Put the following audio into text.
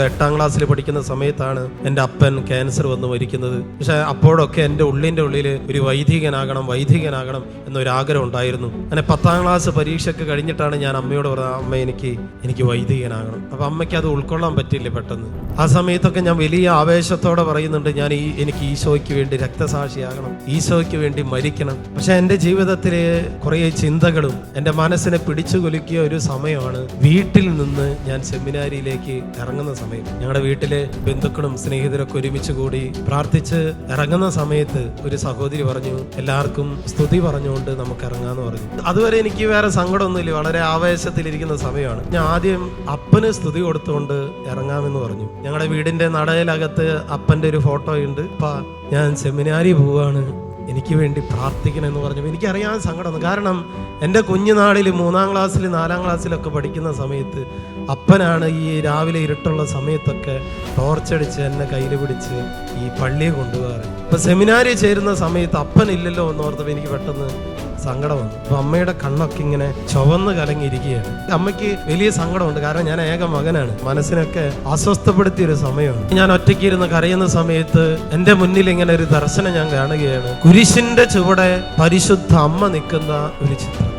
എട്ടാം ക്ലാസ്സിൽ പഠിക്കുന്ന സമയത്താണ് എന്റെ അപ്പൻ ക്യാൻസർ വന്ന് മരിക്കുന്നത്. പക്ഷെ അപ്പോഴൊക്കെ എന്റെ ഉള്ളിന്റെ ഉള്ളിൽ ഒരു വൈദികനാകണം വൈദികനാകണം എന്നൊരു ആഗ്രഹം ഉണ്ടായിരുന്നു. അങ്ങനെ പത്താം ക്ലാസ് പരീക്ഷയ്ക്ക് കഴിഞ്ഞിട്ടാണ് ഞാൻ അമ്മയോട് പറഞ്ഞത് അമ്മ എനിക്ക് എനിക്ക് വൈദികനാകണം. അപ്പം അമ്മയ്ക്ക് അത് ഉൾക്കൊള്ളാൻ പറ്റില്ല പെട്ടെന്ന്. ആ സമയത്തൊക്കെ ഞാൻ വലിയ ആവേശത്തോടെ പറയുന്നുണ്ട് ഞാൻ ഈ എനിക്ക് ഈശോയ്ക്ക് വേണ്ടി രക്തസാക്ഷിയാകണം ഈശോയ്ക്ക് വേണ്ടി മരിക്കണം. പക്ഷെ എന്റെ ജീവിതത്തിലെ കുറേ ചിന്തകളും എന്റെ മനസ്സിനെ പിടിച്ചു കുലുക്കിയ ഒരു സമയമാണ് വീട്ടിൽ നിന്ന് ഞാൻ സെമിനാരിയിലേക്ക് ഇറങ്ങുന്ന സമയം. ഞങ്ങളുടെ വീട്ടിലെ ബന്ധുക്കളും സ്നേഹിതരൊക്കെ ഒരുമിച്ച് കൂടി പ്രാർത്ഥിച്ച് ഇറങ്ങുന്ന സമയത്ത് ഒരു സഹോദരി പറഞ്ഞു എല്ലാവർക്കും സ്തുതി പറഞ്ഞുകൊണ്ട് നമുക്ക് ഇറങ്ങാന്ന് പറഞ്ഞു. അതുവരെ എനിക്ക് വേറെ സങ്കടമൊന്നുമില്ല. വളരെ ആവേശത്തിലിരിക്കുന്ന സമയമാണ്. ഞാൻ ആദ്യം അപ്പന് സ്തുതി കൊടുത്തുകൊണ്ട് ഇറങ്ങാമെന്ന് പറഞ്ഞു. ഞങ്ങളുടെ വീടിന്റെ നടയിലകത്ത് അപ്പന്റെ ഒരു ഫോട്ടോ ഉണ്ട്. അപ്പ ഞാൻ സെമിനാരി പോവാണ്. എനിക്ക് വേണ്ടി പ്രാർത്ഥിക്കണം എന്ന് പറഞ്ഞു എനിക്കറിയാൻ സങ്കടം കാരണം എന്റെ കുഞ്ഞുനാളിൽ മൂന്നാം ക്ലാസ്സിൽ നാലാം ക്ലാസ്സിലൊക്കെ പഠിക്കുന്ന സമയത്ത് അപ്പനാണ് ഈ രാവിലെ ഇരുട്ടുള്ള സമയത്തൊക്കെ ടോർച്ചടിച്ച് എന്നെ കയ്യിൽ പിടിച്ച് ഈ പള്ളിയെ കൊണ്ടുപോകാറ്. ഇപ്പൊ സെമിനാരി ചേരുന്ന സമയത്ത് അപ്പനില്ലല്ലോ ഓർത്തപ്പോ എനിക്ക് പെട്ടെന്ന് സങ്കടം വന്നു. അപ്പൊ അമ്മയുടെ കണ്ണൊക്കെ ഇങ്ങനെ ചുവന്ന് കലങ്ങിയിരിക്കുകയാണ്. അമ്മയ്ക്ക് വലിയ സങ്കടമുണ്ട്. കാരണം ഞാൻ ഏക മകനാണ്. മനസ്സിനൊക്കെ അസ്വസ്ഥപ്പെടുത്തിയ ഒരു സമയമാണ്. ഞാൻ ഒറ്റയ്ക്ക് ഇരുന്ന് കരയുന്ന സമയത്ത് എന്റെ മുന്നിൽ ഇങ്ങനെ ഒരു ദർശനം ഞാൻ കാണുകയാണ്. കുരിശിന്റെ ചുവടെ പരിശുദ്ധ അമ്മ നിൽക്കുന്ന ഒരു ചിത്രം.